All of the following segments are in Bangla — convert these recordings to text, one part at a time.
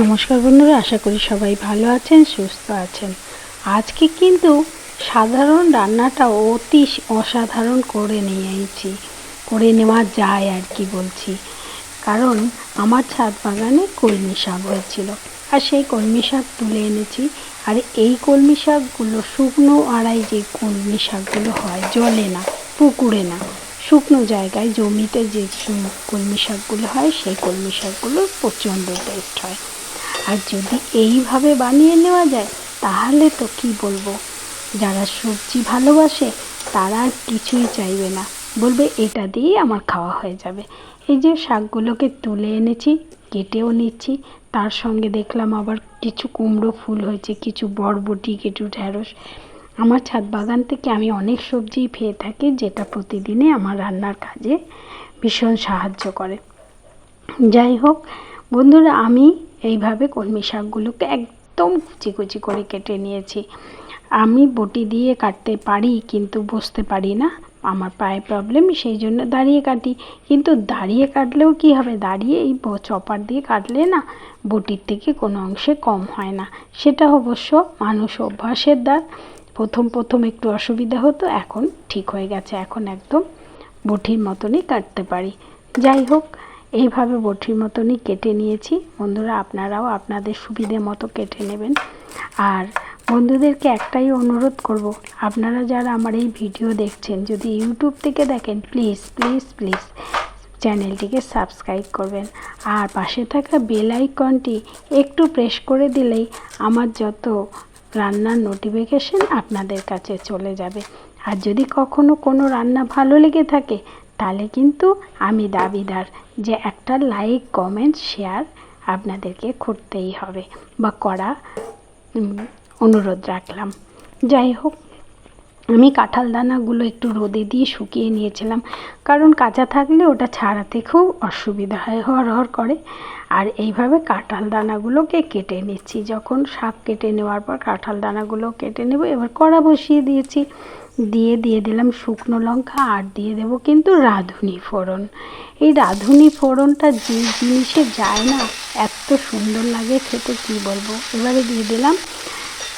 নমস্কার বন্ধুরা, আশা করি সবাই ভালো আছেন, সুস্থ আছেন। আজকে কিন্তু সাধারণ রান্নাটা অতি অসাধারণ করে নিয়েছি, করে নেওয়া যায় আর কি বলছি। কারণ আমার ছাদ বাগানে কলমি শাক হয়েছিল, আর সেই কলমি শাক তুলে এনেছি, আর এই কলমি শাকগুলো, শুকনো আড়াই যে কলমি শাকগুলো হয়, জলে না, পুকুরে না, শুকনো জায়গায়, জমিতে যে কলমি শাকগুলো হয়, সেই কলমি শাকগুলো প্রচণ্ড টেস্ট হয়। আর যদি এইভাবে বানিয়ে নেওয়া যায়, তাহলে তো কি বলব? যারা সবজি ভালোবাসে, তারা আর কিছুই চাইবে না। বলবে, এটা দিয়েই আমার খাওয়া হয়ে যাবে। এই যে শাকগুলোকে তুলে এনেছি, কেটেও নিচ্ছি, তার সঙ্গে দেখলাম আবার কিছু কুমড়ো ফুল হয়েছে, কিছু বরবটি, কিছু ঢ্যাঁড়স। আমার ছাদ বাগান থেকে আমি অনেক সবজিই পেয়ে থাকি, যেটা প্রতিদিনে আমার রান্নার কাজে ভীষণ সাহায্য করে। যাই হোক, বন্ধুরা, আমি এইভাবে কলমি শাকগুলোকে একদম কুচি কুচি করে কেটে নিয়েছি। আমি বটি দিয়ে কাটতে পারি কিন্তু বসতে পারি না। আমার পায়ে প্রবলেম সেই জন্য দাঁড়িয়ে কাটি। কিন্তু দাঁড়িয়ে কাটলেও কি হবে? দাঁড়িয়ে এই চপার দিয়ে কাটলে না বটির থেকে কোনো অংশে কম হয় না। সেটা অবশ্য মানুষ অভ্যাসের দ্বার। প্রথম প্রথম একটু অসুবিধা হতো, এখন ঠিক হয়ে গেছে। এখন একদম বটির মতনই কাটতে পারি। যাই হোক এইভাবে বটির মতনই কেটে নিয়েছি। বন্ধুরা, আপনারাও আপনাদের সুবিধে মতো কেটে নেবেন। আর বন্ধুদেরকে একটাই অনুরোধ করব, আপনারা যারা আমার এই ভিডিও দেখছেন, যদি ইউটিউব থেকে দেখেন প্লিজ প্লিজ প্লিজ চ্যানেলটিকে সাবস্ক্রাইব করবেন। আর পাশে থাকা বেল আইকনটি একটু প্রেস করে দিলেই আমার যত রান্নার নোটিফিকেশন আপনাদের কাছে চলে যাবে। আর যদি কখনো কোনো রান্না ভালো লেগে থাকে তাহলে কিন্তু আমি দাবিদার যে একটা লাইক কমেন্ট শেয়ার আপনাদেরকে করতেই হবে বা করা অনুরোধ রাখলাম। যাই হোক। আমি কাঁঠাল দানাগুলো একটু রোদে দিয়ে শুকিয়ে নিয়েছিলাম। কারণ কাঁচা থাকলে ওটা ছাড়াতে খুব অসুবিধা হয় হর হর করে। আর এইভাবে কাঁঠাল দানাগুলোকে কেটে নিচ্ছি। যখন শাক কেটে নেওয়ার পর কাঁঠাল দানাগুলো কেটে নেব, এবার কড়া বসিয়ে দিয়েছি। দিয়ে দিয়ে দিলাম শুকনো লঙ্কা আর দিয়ে দেবো কিন্তু রাঁধুনি ফোড়ন। এই রাঁধুনি ফোড়নটা যে জিনিসে যায় না, এত সুন্দর লাগে খেতে, কি বলব? এবারে দিয়ে দিলাম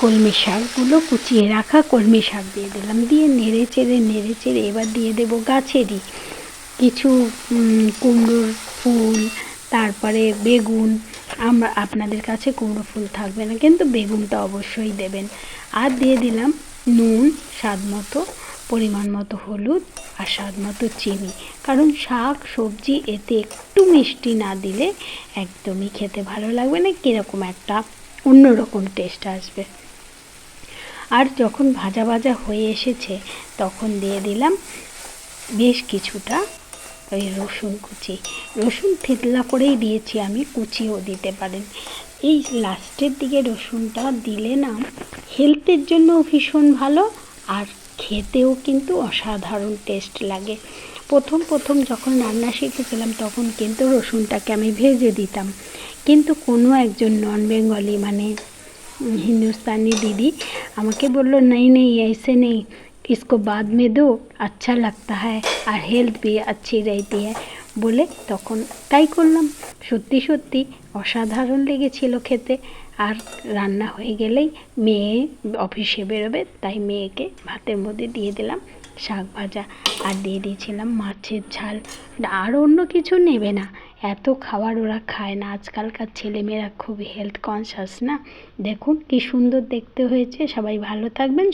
কলমি শাকগুলো কুচিয়ে রাখা কলমি শাক দিয়ে দিলাম। দিয়ে নেড়ে চেড়ে নেড়ে চেড়ে এবার দিয়ে দেবো গাছেরই কিছু কুমড়োর ফুল, তারপরে বেগুন। আমরা, আপনাদের কাছে কুমড়ো ফুল থাকবে না, কিন্তু বেগুনটা অবশ্যই দেবেন। আর দিয়ে দিলাম নুন, স্বাদ মতো, পরিমাণ মতো হলুদ আর স্বাদ মতো চিনি। কারণ শাক, সবজি এতে একটু মিষ্টি না দিলে একদমই খেতে ভালো লাগবে না, কীরকম একটা অন্যরকম টেস্ট আসবে। আর যখন ভাজা ভাজা হয়ে এসেছে, তখন দিয়ে দিলাম বেশ কিছুটা ওই রসুন কুচি। রসুন থেতলা করেই দিয়েছি আমি, কুচিও দিতে পারেন। এই লাস্টের দিকে রসুনটা দিলে না হেলথের জন্য ভীষণ ভালো আর খেতেও কিন্তু অসাধারণ টেস্ট লাগে। প্রথম প্রথম যখন রান্না শিখেছিলাম, তখন কিন্তু রসুনটাকে আমি ভেজে দিতাম। কিন্তু কোনো একজন নন বেঙ্গলি মানে हिंदुस्तानी दीदी আমাকে বললো नहीं नहीं ऐसे नहीं इसको बाद में दो अच्छा लगता है আর হেলথ भी अच्छी रहती है বলে তখন তাই করলাম সত্যি সত্যি অসাধারণ লেগেছিল খেতে আর রান্না হয়ে গেলেই মেয়ে অফিসে বেরোবে তাই মেয়েকে ভাতের মধ্যে দিয়ে দিলাম শাক ভাজা আর দিয়ে দিয়েছিলাম মাছের ঝাল আর অন্য কিছু নেবে না এত খাবার ওরা খায় না। আজকালকার ছেলেমেয়েরা খুব হেলথ কনসাস না? দেখুন কি সুন্দর দেখতে হয়েছে। সবাই ভালো থাকবেন